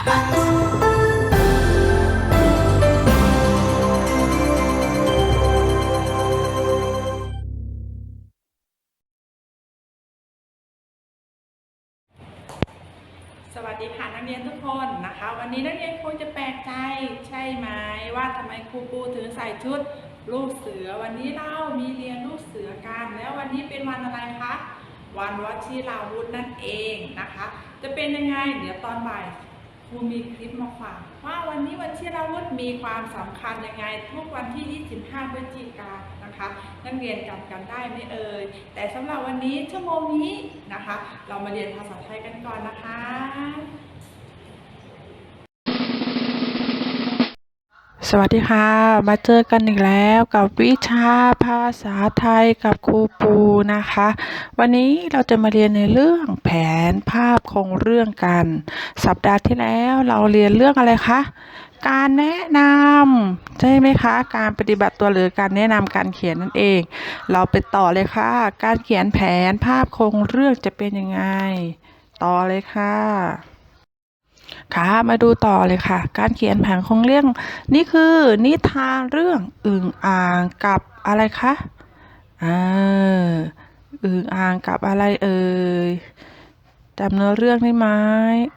สวัสดีค่ะนักเรียนทุกคนนะคะ วันนี้นักเรียนคงจะแปลกใจใช่ไหมว่าทำไมครูปูถึงใส่ชุดลูกเสือวันนี้เรามีเรียนลูกเสือกันแล้ววันนี้เป็นวันอะไรคะวันวชิราวุธนั่นเองนะคะ จะเป็นยังไง เดี๋ยวตอนบ่าย ครูมีคลิปมาฝากว่าวันนี้วันชิราวุธมีความสำคัญยังไง ทุกวันที่ 25พฤศจิกายนนะคะนักเรียนจำกันได้ไหมเอ่ยแต่สำหรับวันนี้ชั่วโมงนี้นะคะ เรามาเรียนภาษาไทยกันก่อนนะคะ สวัสดีค่ะ มาเจอกันอีกแล้วกับวิชาภาษาไทยกับครูปูนะคะ วันนี้เราจะมาเรียนในเรื่องแผนภาพโครงเรื่องกัน สัปดาห์ที่แล้วเราเรียนเรื่องอะไรคะการแนะนำใช่ไหมคะ การปฏิบัติตัวหรือการแนะนำการเขียนนั่นเอง เราไปต่อเลยค่ะ การเขียนแผนภาพโครงเรื่องจะเป็นยังไง ต่อเลยค่ะ ค่ะมาดูต่อเลยค่ะ การเขียนแผนโครงเรื่อง นี่คือนิทานเรื่องอึ่งอ่างกับอะไรคะอ่าอึ่งอ่างกับอะไรเอ่ย จำเนื้อเรื่องได้ไหม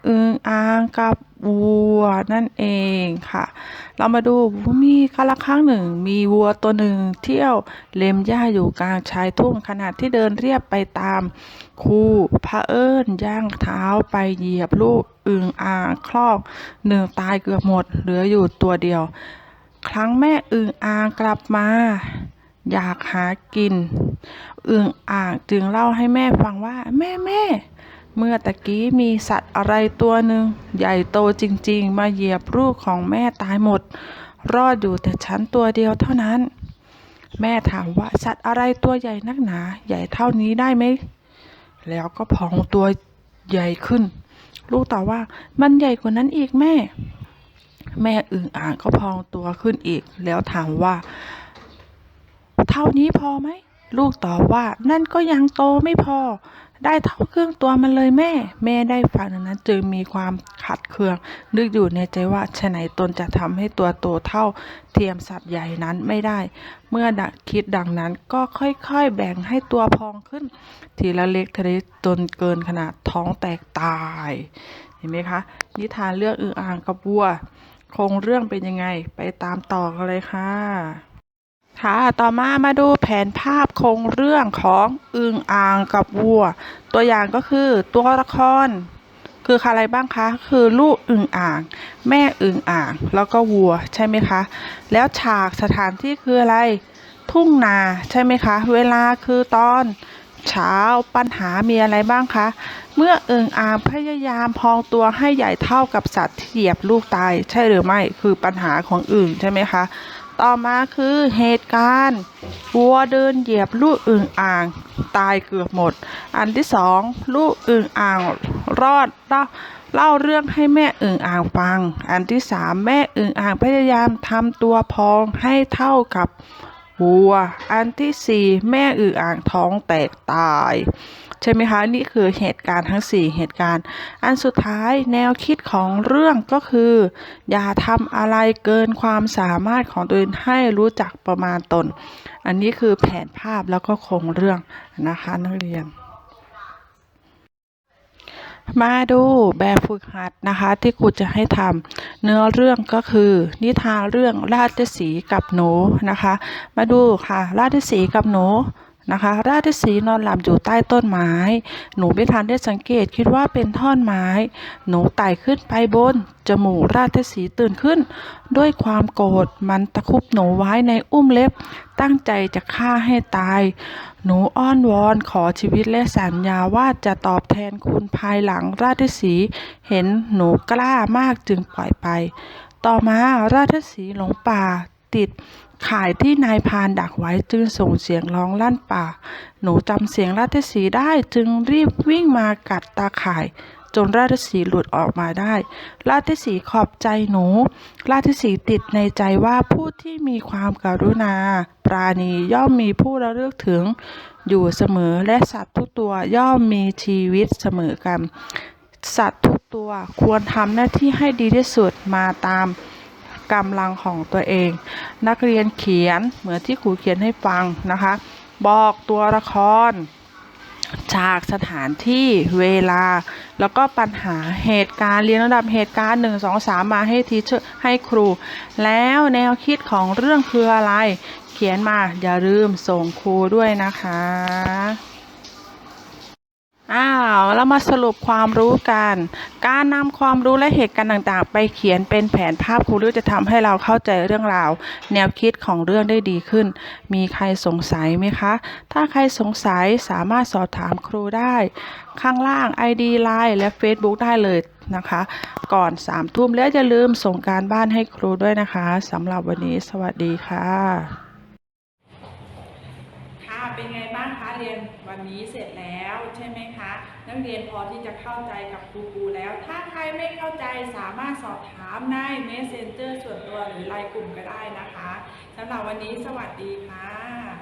อึงอ่างกับวัวนั่นเองค่ะ เรามาดูมีกาละครั้งหนึ่ง มีวัวตัวหนึ่งเที่ยวเล็มหญ้าอยู่กลางชายทุ่งขณะที่เดินเรียบไปตามคูพระเอิญย่างเท้าไปเหยียบลูกอึงอ่างคลอกหนึ่งตายเกือบหมด เหลืออยู่ตัวเดียว ครั้งแม่อึงอ่างกลับมา อยากหากินอึงอ่างจึงเล่าให้แม่ฟังว่าแม่แม่ เมื่อตะกี้มีสัตว์อะไรตัวหนึ่งใหญ่โตจริงๆ มาเหยียบลูกของแม่ตายหมด รอดอยู่แต่ฉันตัวเดียวเท่านั้น แม่ถามว่าสัตว์อะไรตัวใหญ่นักหนา ใหญ่เท่านี้ได้ไหม แล้วก็พองตัวใหญ่ขึ้น ลูกตอบว่ามันใหญ่กว่านั้นอีกแม่ แม่อึ่งอ่างก็พองตัวขึ้นอีก แล้วถามว่า เท่านี้พอไหม ลูกตอบว่านั่นก็ยังโตไม่พอ ได้เท่าเครื่องตัวมันเลยแม่ แม่ได้ฟังดังนั้นจึงมีความขัดเคือง นึกอยู่ในใจว่าฉะไหนตนจะทำให้ตัวโตเท่าเทียมสัตว์ใหญ่นั้นไม่ได้ เมื่อคิดดังนั้นก็ค่อยๆแบ่งให้ตัวพองขึ้น ทีละเล็กทีละเล็กจนเกินขนาดท้องแตกตาย เห็นไหมคะ นิทานเรื่องอึ่งอ่างกับวัว คงเรื่องเป็นยังไงไปตามต่อกันเลยค่ะ ค่ะ ต่อมามาดูแผนภาพโครงเรื่องของอึ่งอ่างกับวัว ตัวอย่างก็คือตัวละคร คือใครบ้างคะ คือลูกอึ่งอ่าง แม่อึ่งอ่าง แล้วก็วัวใช่ไหมคะ แล้วฉากสถานที่คืออะไร ทุ่งนาใช่ไหมคะ เวลาคือตอนเช้าปัญหามีอะไรบ้างคะ เมื่อเอิงอ่างพยายามพองตัวให้ใหญ่เท่ากับสัตว์ที่เหยียบลูกตาย ใช่หรือไม่คือปัญหาของอึ่งใช่ไหมคะ ต่อมาคือเหตุการณ์วัวเดินเหยียบลูกอึ่งอ่าง ตายเกือบหมด อันที่สองลูกอึ่งอ่างรอดเล่าเล่าเรื่องให้แม่อึ่งอ่างฟัง อันที่สามแม่อึ่งอ่างพยายามทำตัวพองให้เท่ากับวัว อันที่สี่แม่อึ่งอ่างท้องแตกตาย ใช่ไหมคะ นี่คือเหตุการณ์ทั้งสี่เหตุการณ์ อันสุดท้ายแนวคิดของเรื่องก็คือ อย่าทำอะไรเกินความสามารถของตัวเองให้รู้จักประมาณตน อันนี้คือแผนภาพแล้วก็โครงเรื่องนะคะนักเรียนมาดูแบบฝึกหัดนะคะที่ครูจะให้ทำเนื้อเรื่องก็คือ นิทานเรื่องราชสีกับหนูนะคะ มาดูค่ะ ราชสีกับหนู นะคะ ราชสีนอนหลับอยู่ใต้ต้นไม้ หนูไม่ทันได้สังเกตคิดว่าเป็นท่อนไม้ หนูไต่ขึ้นไปบน จมูกราชสีตื่นขึ้น ด้วยความโกรธมันตะคุบหนูไว้ในอุ้มเล็บ ตั้งใจจะฆ่าให้ตาย หนูอ้อนวอนขอชีวิตและสัญญาว่าจะตอบแทนคุณภายหลังราชสีเห็นหนูกล้ามากจึงปล่อยไป ต่อมาราชสีหลงป่าติด ข่ายที่นายพานดักไว้จึงส่งเสียงร้องลั่นป่า หนูจำเสียงราชสีได้จึงรีบวิ่งมากัดตาข่าย จนราชสีหลุดออกมาได้ ราชสีขอบใจหนู ราชสีติดในใจว่าผู้ที่มีความกรุณา ปราณีย่อมมีผู้ระลึกถึง อยู่เสมอและสัตว์ทุกตัวย่อมมีชีวิตเสมอกัน สัตว์ทุกตัวควรทำหน้าที่ให้ดีที่สุดมาตาม กำลังของตัวเอง นักเรียนเขียนเหมือนที่ครูเขียนให้ฟังนะคะ บอกตัวละครฉากสถานที่เวลา แล้วก็ปัญหาเหตุการณ์เรียงลำดับเหตุการณ์ 1 2 3 มาให้ทีเชอร์ให้ครู แล้วแนวคิดของเรื่องคืออะไร เขียนมาอย่าลืมส่งครูด้วยนะคะ อ้าวแล้วมาสรุปความรู้กัน การนำความรู้และเหตุการณ์ต่างๆ ไปเขียนเป็นแผนภาพครูรู้จะทำให้เราเข้าใจเรื่องราว แนวคิดของเรื่องได้ดีขึ้น มีใครสงสัยไหมคะ ถ้าใครสงสัยสามารถสอบถามครูได้ ข้างล่าง ID Line และ Facebook ได้เลยนะคะ ก่อน3ทุ่มแล้วอย่าลืมส่งการบ้านให้ครูด้วยนะคะสำหรับวันนี้สวัสดีค่ะค่ะเป็นไงบ้างคะเรียนวันนี้เสร็จแล้วใช่ไหม นักเรียนพอที่จะเข้าใจกับครูปูแล้ว ถ้าใครไม่เข้าใจสามารถสอบถามใน Messenger ส่วนตัวหรือไลน์กลุ่มก็ได้นะคะสำหรับวันนี้สวัสดีค่ะ